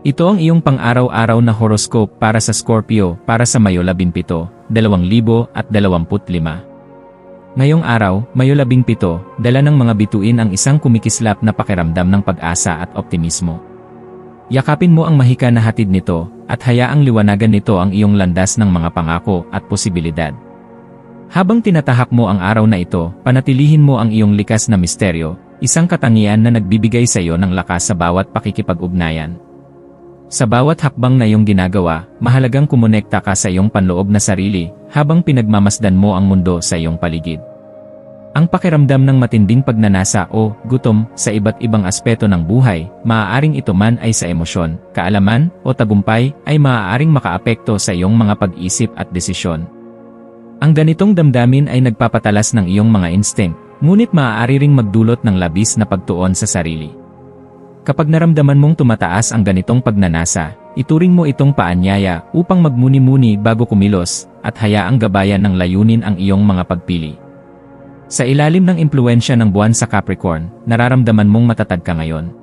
Ito ang iyong pang-araw-araw na horoscope para sa Scorpio para sa Mayo 17, 2025. Ngayong araw, Mayo 17, dala ng mga bituin ang isang kumikislap na pakiramdam ng pag-asa at optimismo. Yakapin mo ang mahika na hatid nito, at hayaang liwanagan nito ang iyong landas ng mga pangako at posibilidad. Habang tinatahak mo ang araw na ito, panatilihin mo ang iyong likas na misteryo, isang katangian na nagbibigay sa iyo ng lakas sa bawat pakikipag-ugnayan. Sa bawat hakbang na iyong ginagawa, mahalagang kumonekta ka sa iyong panloob na sarili habang pinagmamasdan mo ang mundo sa iyong paligid. Ang pakiramdam ng matinding pagnanasa o gutom sa iba't ibang aspeto ng buhay, maaaring ito man ay sa emosyon, kaalaman, o tagumpay, ay maaaring makaapekto sa iyong mga pag-isip at desisyon. Ang ganitong damdamin ay nagpapatalas ng iyong mga instinct, ngunit maaari ring magdulot ng labis na pagtuon sa sarili. Kapag naramdaman mong tumataas ang ganitong pagnanasa, ituring mo itong paanyaya upang magmuni-muni bago kumilos at hayaang gabayan ng layunin ang iyong mga pagpili. Sa ilalim ng impluensya ng buwan sa Capricorn, nararamdaman mong matatag ka ngayon.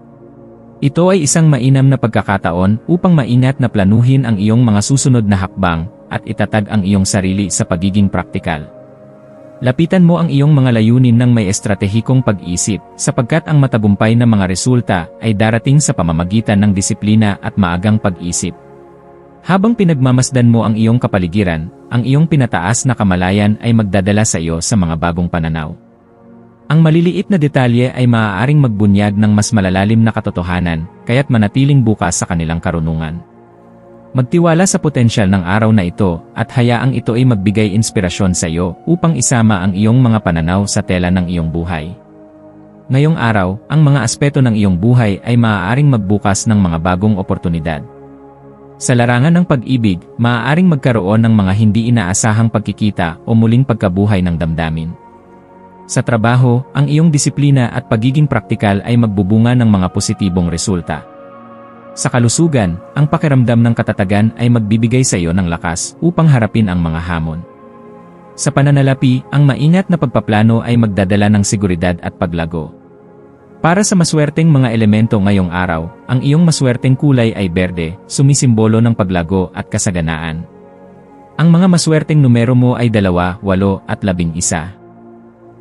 Ito ay isang mainam na pagkakataon upang maingat na planuhin ang iyong mga susunod na hakbang at itatag ang iyong sarili sa pagiging praktikal. Lapitan mo ang iyong mga layunin ng may estratehikong pag-isip, sapagkat ang matagumpay na mga resulta ay darating sa pamamagitan ng disiplina at maagang pag-isip. Habang pinagmamasdan mo ang iyong kapaligiran, ang iyong pinataas na kamalayan ay magdadala sa iyo sa mga bagong pananaw. Ang maliliit na detalye ay maaaring magbunyag ng mas malalalim na katotohanan, kaya't manatiling bukas sa kanilang karunungan. Magtiwala sa potensyal ng araw na ito at hayaang ito ay magbigay inspirasyon sa iyo upang isama ang iyong mga pananaw sa tela ng iyong buhay. Ngayong araw, ang mga aspeto ng iyong buhay ay maaaring magbukas ng mga bagong oportunidad. Sa larangan ng pag-ibig, maaaring magkaroon ng mga hindi inaasahang pagkikita o muling pagkabuhay ng damdamin. Sa trabaho, ang iyong disiplina at pagiging praktikal ay magbubunga ng mga positibong resulta. Sa kalusugan, ang pakiramdam ng katatagan ay magbibigay sa iyo ng lakas upang harapin ang mga hamon. Sa pananalapi, ang maingat na pagpaplano ay magdadala ng seguridad at paglago. Para sa maswerteng mga elemento ngayong araw, ang iyong maswerteng kulay ay berde, sumisimbolo ng paglago at kasaganaan. Ang mga maswerteng numero mo ay dalawa, walo at labing isa.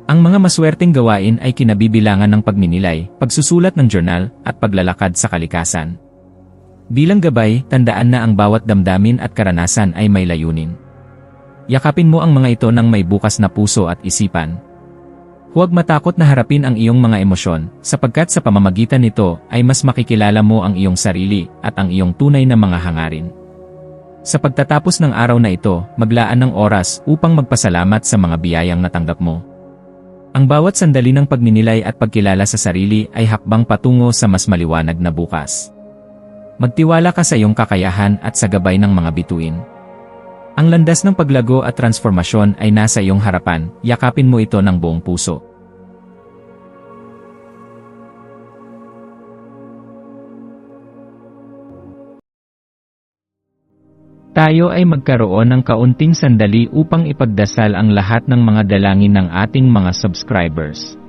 Ang mga maswerteng gawain ay kinabibilangan ng pagminilay, pagsusulat ng journal, at paglalakad sa kalikasan. Bilang gabay, tandaan na ang bawat damdamin at karanasan ay may layunin. Yakapin mo ang mga ito ng may bukas na puso at isipan. Huwag matakot na harapin ang iyong mga emosyon, sapagkat sa pamamagitan nito ay mas makikilala mo ang iyong sarili at ang iyong tunay na mga hangarin. Sa pagtatapos ng araw na ito, maglaan ng oras upang magpasalamat sa mga biyayang natanggap mo. Ang bawat sandali ng pagninilay at pagkilala sa sarili ay hakbang patungo sa mas maliwanag na bukas. Magtiwala ka sa iyong kakayahan at sa gabay ng mga bituin. Ang landas ng paglago at transformasyon ay nasa iyong harapan, yakapin mo ito ng buong puso. Tayo ay magkaroon ng kaunting sandali upang ipagdasal ang lahat ng mga dalangin ng ating mga subscribers